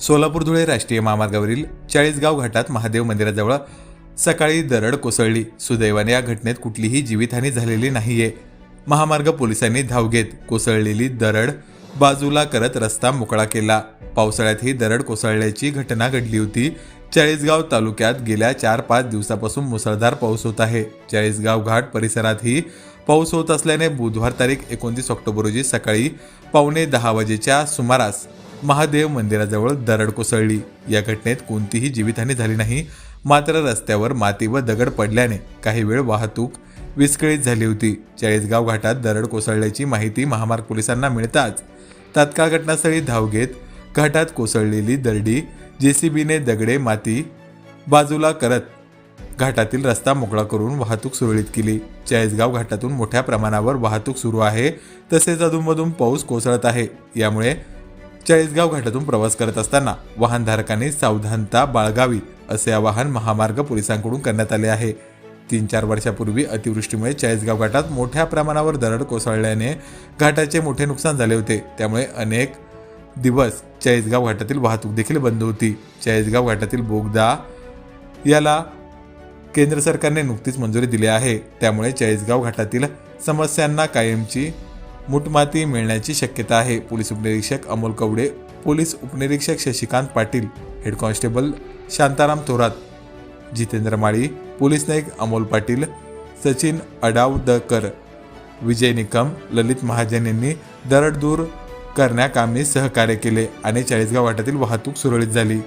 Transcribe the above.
सोलापूर धुळे राष्ट्रीय महामार्गावरील चाळीसगाव घाटात महादेव मंदिराजवळ सकाळी दरड कोसळली. सुदैवाने या घटनेत कुठलीही जीवितहानी झालेली नाहीये. महामार्ग पोलिसांनी धाव घेत कोसळलेली दरड बाजूला करत रस्ता मोकळा केला. पावसाळ्यात ही दरड कोसळल्याची घटना घडली होती. चाळीसगाव तालुक्यात गेल्या चार पाच दिवसापासून मुसळधार पाऊस होत आहे. चाळीसगाव घाट परिसरातही पाऊस होत असल्याने बुधवार तारीख एकोणतीस ऑक्टोबर रोजी सकाळी पावणे दहा वाजेच्या सुमारास महादेव मंदिराजवळ दरड कोसळली. या घटनेत कोणतीही जीवितहानी झाली नाही. मात्र रस्त्यावर माती व दगड पडल्याने काही वेळ वाहतूक विस्कळीत झाली होती. चाळीसगाव घाटात दरड कोसळल्याची माहिती महामार्ग पोलिसांना मिळताच तात्काळ घटनास्थळी धाव घेत घाटात कोसळलेली दरडी जेसीबीने दगडे माती बाजूला करत घाटातील रस्ता मोकळा करून वाहतूक सुरळीत केली. चाळीसगाव घाटातून मोठ्या प्रमाणावर वाहतूक सुरू आहे. तसेच अधूनमधून पाऊस कोसळत आहे. यामुळे चाळीसगाव घाटातून प्रवास करत असताना वाहनधारकांनी सावधानता बाळगावी असे आवाहन महामार्ग पोलिसांकडून करण्यात आले आहे. तीन चार वर्षापूर्वी अतिवृष्टीमुळे चाळीसगाव घाटात मोठ्या प्रमाणावर दरड कोसळल्याने घाटाचे मोठे नुकसान झाले होते. त्यामुळे अनेक दिवस चाळीसगाव घाटातील वाहतूक देखील बंद होती. चाळीसगाव घाटातील बोगदा याला केंद्र सरकारने नुकतीच मंजुरी दिली आहे. त्यामुळे चाळीसगाव घाटातील समस्यांना कायमची मुठमाती मिळण्याची शक्यता आहे. पोलीस उपनिरीक्षक अमोल कवडे पोलीस उपनिरीक्षक Shashikant Patil head constable Shantaram Thorat Jitendra Mali police Naik Amol Patil Sachin Adavadkar Vijay Nikam Lalit Mahajan यांनी दरड दूर करण्याकामी सहकार्य केले आणि चाळीसगाव वाटातील वाहतूक सुरळीत झाली.